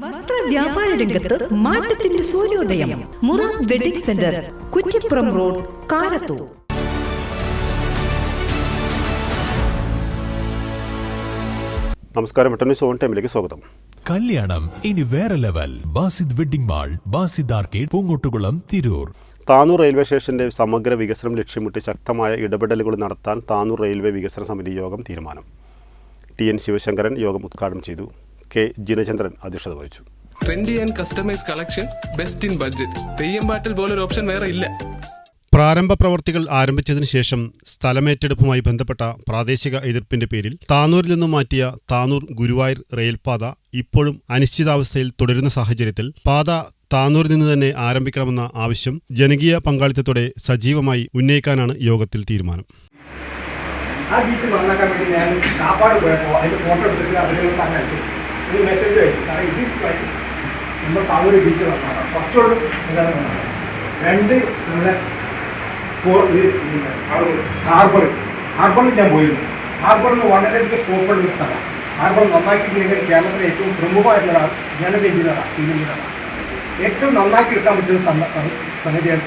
വസ്ത്ര വ്യാപാര രംഗത്ത് മാറ്റത്തിന്റെ സൂര്യോദയം. മുറ wedding center Kuttippuram road Karathur. നമസ്കാരം വെട്ടന്യൂസ് ഓൺ ടൈമിലേക്ക് സ്വാഗതം. കല്യാണം ഇനി വേറെ level. Basid wedding mall Basid arcade Poongottukulam Tirur. Tanur railway സ്റ്റേഷന്റെ സമഗ്ര വികസനം ലക്ഷ്യമിട്ട് ശക്തമായ ഇടപെടലുകൾ നടത്താൻ താനൂർ റെയിൽവേ വികസന സമിതി യോഗം തീരുമാനം. ടി എൻ ശിവശങ്കരൻ യോഗം ഉദ്ഘാടനം ചെയ്തു. കെ ജിനചന്ദ്രൻ അധ്യക്ഷത വഹിച്ചു. Trendy and customise collection best in budget Theyyam പാട്ടിൽ പോലൊരു ഓപ്ഷൻ വേറെ ഇല്ല. പ്രാരംഭ പ്രവർത്തികൾ ആരംഭിച്ചതിന് ശേഷം സ്ഥലമേറ്റെടുപ്പുമായി ബന്ധപ്പെട്ട പ്രാദേശിക എതിർപ്പിന്റെ പേരിൽ താനൂരിൽ നിന്നും മാറ്റിയ താനൂർ ഗുരുവായൂർ റെയിൽപാത ഇപ്പോഴും അനിശ്ചിതാവസ്ഥയിൽ തുടരുന്ന സാഹചര്യത്തിൽ പാത താനൂരിൽ നിന്ന് തന്നെ ആരംഭിക്കണമെന്ന ആവശ്യം ജനകീയ പങ്കാളിത്തത്തോടെ സജീവമായി ഉന്നയിക്കാനാണ് യോഗത്തിൽ തീരുമാനം. ആ ബീച്ച് നന്നാക്കാൻ വേണ്ടി ഞാൻ കാപ്പാട് പോയപ്പോൾ അതിന്റെ ഫോട്ടോ എടുത്തിട്ട് അവരെ ഒരു മെസ്സേജ് അയച്ചു. സാറേ ഇത് നമ്മൾ പവർ ബീച്ച് നന്നാക്കാം കുറച്ചുകൂടെ ഇതാണ് രണ്ട് നമ്മുടെ ഹാർബർ ഹാർബറിൽ. ഞാൻ പോയിരുന്നു. ഹാർബറിൽ വളരെയധികം സ്കോപ്പുള്ള സ്ഥലം. ഹാർബർ നന്നാക്കി കഴിഞ്ഞാൽ കേരളത്തിലെ ഏറ്റവും പ്രമുഖമായിട്ടുള്ള ജനവൈദ്യുതമാണ് സീനിയറാണ് ഏറ്റവും നന്നാക്കി എടുക്കാൻ പറ്റുന്ന സംഗതിയാണ്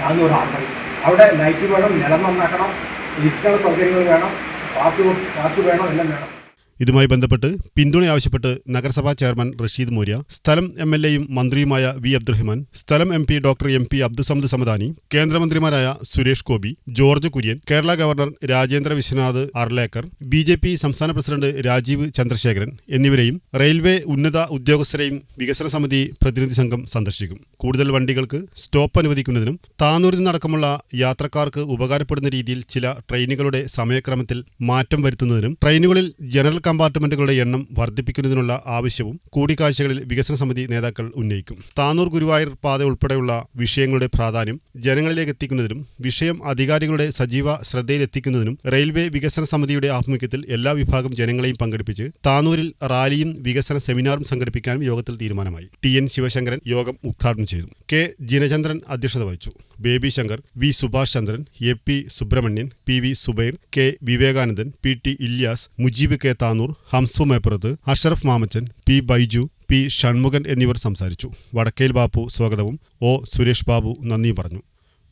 താന്നൂർ ഹാർബർ അവിടെ ലൈറ്റ് വേണം നിലം നന്നാക്കണം ഇരിക്കാനുള്ള സൗകര്യങ്ങൾ വേണം പാസ് പാസ് വേണം എല്ലാം വേണം. ഇതുമായി ബന്ധപ്പെട്ട് പിന്തുണ ആവശ്യപ്പെട്ട് നഗരസഭാ ചെയർമാൻ റഷീദ് മോര്യ സ്ഥലം എം എൽ എയും മന്ത്രിയുമായ വി അബ്ദുറഹ്മാൻ സ്ഥലം M P doctor M P Abdussamad Samadani കേന്ദ്രമന്ത്രിമാരായ Suresh Gopi George Kurian Kerala governor Rajendra Vishwanath Arlekar B J P സംസ്ഥാന പ്രസിഡന്റ് രാജീവ് ചന്ദ്രശേഖരൻ എന്നിവരെയും റെയിൽവേ ഉന്നത ഉദ്യോഗസ്ഥരെയും വികസന സമിതി പ്രതിനിധി സംഘം സന്ദർശിക്കും. കൂടുതൽ വണ്ടികൾക്ക് സ്റ്റോപ്പ് അനുവദിക്കുന്നതിനും താനൂരിൽ നിന്നടക്കമുള്ള യാത്രക്കാർക്ക് ഉപകാരപ്പെടുന്ന രീതിയിൽ ചില ട്രെയിനുകളുടെ സമയക്രമത്തിൽ മാറ്റം വരുത്തുന്നതിനും ട്രെയിനുകളിൽ ജനറൽ കമ്പാർട്ട്മെന്റുകളുടെ എണ്ണം വർദ്ധിപ്പിക്കുന്നതിനുള്ള ആവശ്യവും കൂടിക്കാഴ്ചകളിൽ വികസന സമിതി നേതാക്കൾ ഉന്നയിക്കും. താനൂർ ഗുരുവായൂർ പാത ഉൾപ്പെടെയുള്ള വിഷയങ്ങളുടെ പ്രാധാന്യം ജനങ്ങളിലേക്ക് എത്തിക്കുന്നതിനും വിഷയം അധികാരികളുടെ സജീവ ശ്രദ്ധയിലെത്തിക്കുന്നതിനും റെയിൽവേ വികസന സമിതിയുടെ ആഭിമുഖ്യത്തിൽ എല്ലാ വിഭാഗം ജനങ്ങളെയും പങ്കെടുപ്പിച്ച് താനൂരിൽ റാലിയും വികസന സെമിനാറും സംഘടിപ്പിക്കാനും യോഗത്തിൽ തീരുമാനമായി. ടി. എൻ. ശിവശങ്കരൻ യോഗം ഉദ്ഘാടനം ചെയ്തു. കെ. ജിനചന്ദ്രൻ അധ്യക്ഷത വഹിച്ചു. Baby Shankar V Subhash Chandran A P Subrahmanian P V Subair K Vivekanandan P T Ilyas Mujeeb K Tanur Hamsu Meppurath Ashraf Mamachan P Baiju P Shanmukhan എന്നിവർ സംസാരിച്ചു. വടക്കേൽ ബാപ്പു സ്വാഗതവും ഒ സുരേഷ് ബാബു നന്ദിയും പറഞ്ഞു.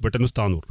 വെട്ടനുസ് താനൂർ.